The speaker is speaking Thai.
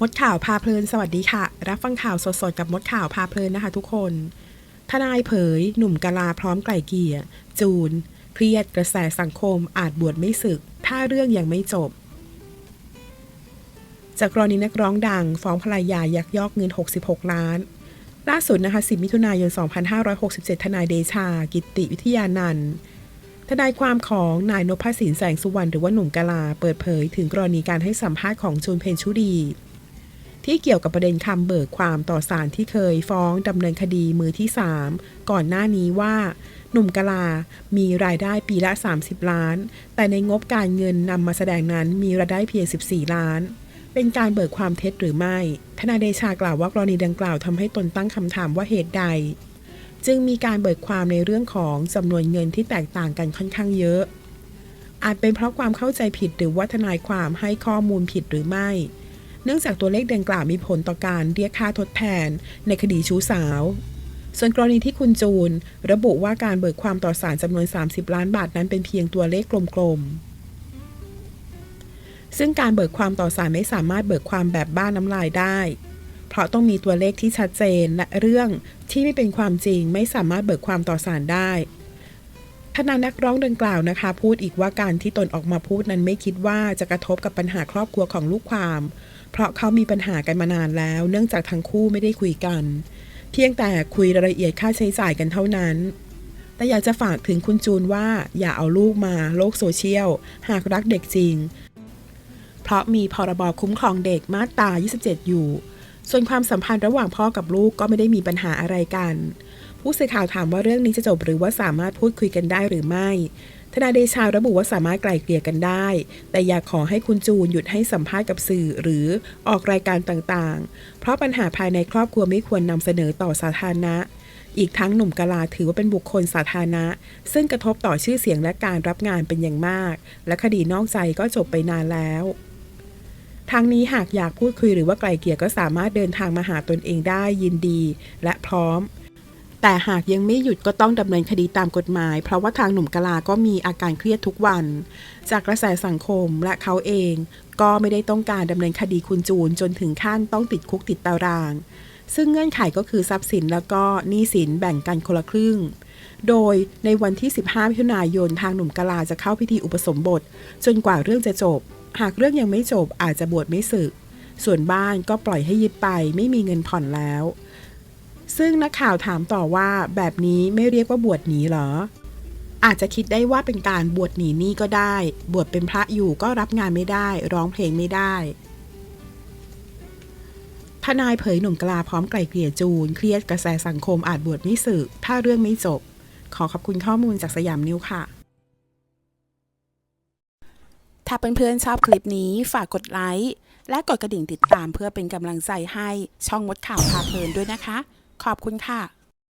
มดข่าวพาเพลินสวัสดีค่ะ รับฟังข่าวสดๆ กับมดข่าวพาเพลินนะคะทุกคน ทนายเผย หนุ่มกะลาพร้อมไกล่เกลี่ยจูน เครียดกระแสสังคมอาจบวชไม่ศึก ถ้าเรื่องยังไม่จบ จากกรณีนักร้องดัง ฟ้องภรรยายักยอกเงิน 66 ล้าน ล่าสุดนะคะ 10 มิถุนายน 2567 ทนายเดชา กิติวิทยานันท์ทนายความของนายนพสินแสงสุวรรณหรือว่าหนุ่มกะลาเปิดเผย ถึงกรณีการให้สัมภาษณ์ของจูนเพนชุดี ที่เกี่ยวกับประเด็นคำเบิกความต่อศาลที่เคยฟ้องดำเนินคดีมือที่ 3 ก่อนหน้านี้ว่า หนุ่มกะลา มีรายได้ปีละ 30 ล้าน แต่ในงบการเงินนำมาแสดงนั้นมีรายได้เพียง 14 ล้าน เป็นการเบิกความเท็จหรือไม่ ทนายเดชากล่าวว่ากรณีดังกล่าวทำให้ตนตั้งคำถามว่าเหตุใด จึงมีการเบิกความในเรื่องของจำนวนเงินที่แตกต่างกันค่อนข้างเยอะ อาจเป็นเพราะความเข้าใจผิดหรือว่าทนายความให้ข้อมูลผิดหรือไม่ เนื่องจากตัวเลขดังกล่าวมีผลต่อการเรียกค่าทดแทน ในคดีชู้สาว ส่วนกรณีที่คุณจูน ระบุว่าการเบิกความต่อศาลจำนวน 30 ล้านบาทนั้นเป็นเพียงตัวเลขกลมๆ ซึ่งการเบิกความต่อศาลไม่สามารถเบิกความแบบบ้านน้ำลายได้ เพราะต้องมีตัวเลขที่ชัดเจนและเรื่องที่ไม่เป็นความจริงไม่สามารถเบิกความต่อศาลได้ ทนายนักร้องดังกล่าวนะคะ พูดอีกว่าการที่ตนออกมาพูดนั้นไม่คิดว่าจะกระทบกับปัญหาครอบครัวของลูกความ เพราะเขามีปัญหากันมานานแล้ว เนื่องจากทั้งคู่ไม่ได้คุยกัน เพียงแต่คุยรายละเอียดค่าใช้จ่ายกันเท่านั้น แต่อยากจะฝากถึงคุณจูนว่าอย่าเอาลูกมาโลกโซเชียล หากรักเด็กจริง เพราะมีพรบคุ้มครองเด็กมาตรา 27 อยู่ ส่วนความสัมพันธ์ระหว่างพ่อกับลูกก็ไม่ได้มีปัญหาอะไรกัน ผู้สื่อข่าวถามว่าเรื่องนี้จะจบหรือว่าสามารถพูดคุยกันได้หรือไม่ทนายเดชาระบุว่าสามารถไกล่เกลี่ยกันได้ แต่อยากขอให้คุณจูนหยุดให้สัมภาษณ์กับสื่อหรือออกรายการต่างๆ เพราะปัญหาภายในครอบครัวไม่ควรนำเสนอต่อสาธารณะ อีกทั้งหนุ่มกลาถือว่าเป็นบุคคลสาธารณะ ซึ่งกระทบต่อชื่อเสียงและการรับงานเป็นอย่างมาก และคดีนอกใจก็จบไปนานแล้วทางนี้หากอยากพูดคุยหรือว่าไกลเกลี่ยก็สามารถเดินทางมาหาตนเองได้ยินดี และพร้อม แต่หากยังไม่หยุดก็ต้องดำเนินคดีตามกฎหมาย เพราะว่าทางหนุ่มกะลาก็มีอาการเครียดทุกวัน จากกระแสสังคมและเขาเอง ก็ไม่ได้ต้องการดำเนินคดีคุณจูนจนถึงขั้นต้องติดคุกติดตาราง ซึ่งเงื่อนไขก็คือทรัพย์สินแล้วก็หนี้สินแบ่งกันคนละครึ่ง โดยในวันที่ 15มิถุนายนทางหนุ่มกะลาจะเข้าพิธีอุปสมบท จนกว่าเรื่องจะจบ หากเรื่องยังไม่จบอาจจะบวชไม่สึก ส่วนบ้านก็ปล่อยให้ยึดไปไม่มีเงินผ่อนแล้ว ซึ่งนักข่าวถามต่อว่าแบบนี้ไม่เรียกว่าบวชหนีเหรอ อาจจะคิดได้ว่าเป็นการบวชหนีนี้ก็ได้ บวชเป็นพระอยู่ก็รับงานไม่ได้ ร้องเพลงไม่ได้ทนายเผยหนุ่มกลาพร้อมไกล่เกลี่ยจูน เครียดกระแสสังคมอาจบวชไม่สึก ถ้าเรื่องไม่จบ ขอขอบคุณข้อมูลจากสยามนิวค่ะ ถ้าเพื่อนๆชอบคลิปนี้ฝากกดไลค์ และกดกระดิ่งติดตามเพื่อเป็นกำลังใจให้ช่องมดข่าวพาเพลินด้วยนะคะ ขอบคุณค่ะ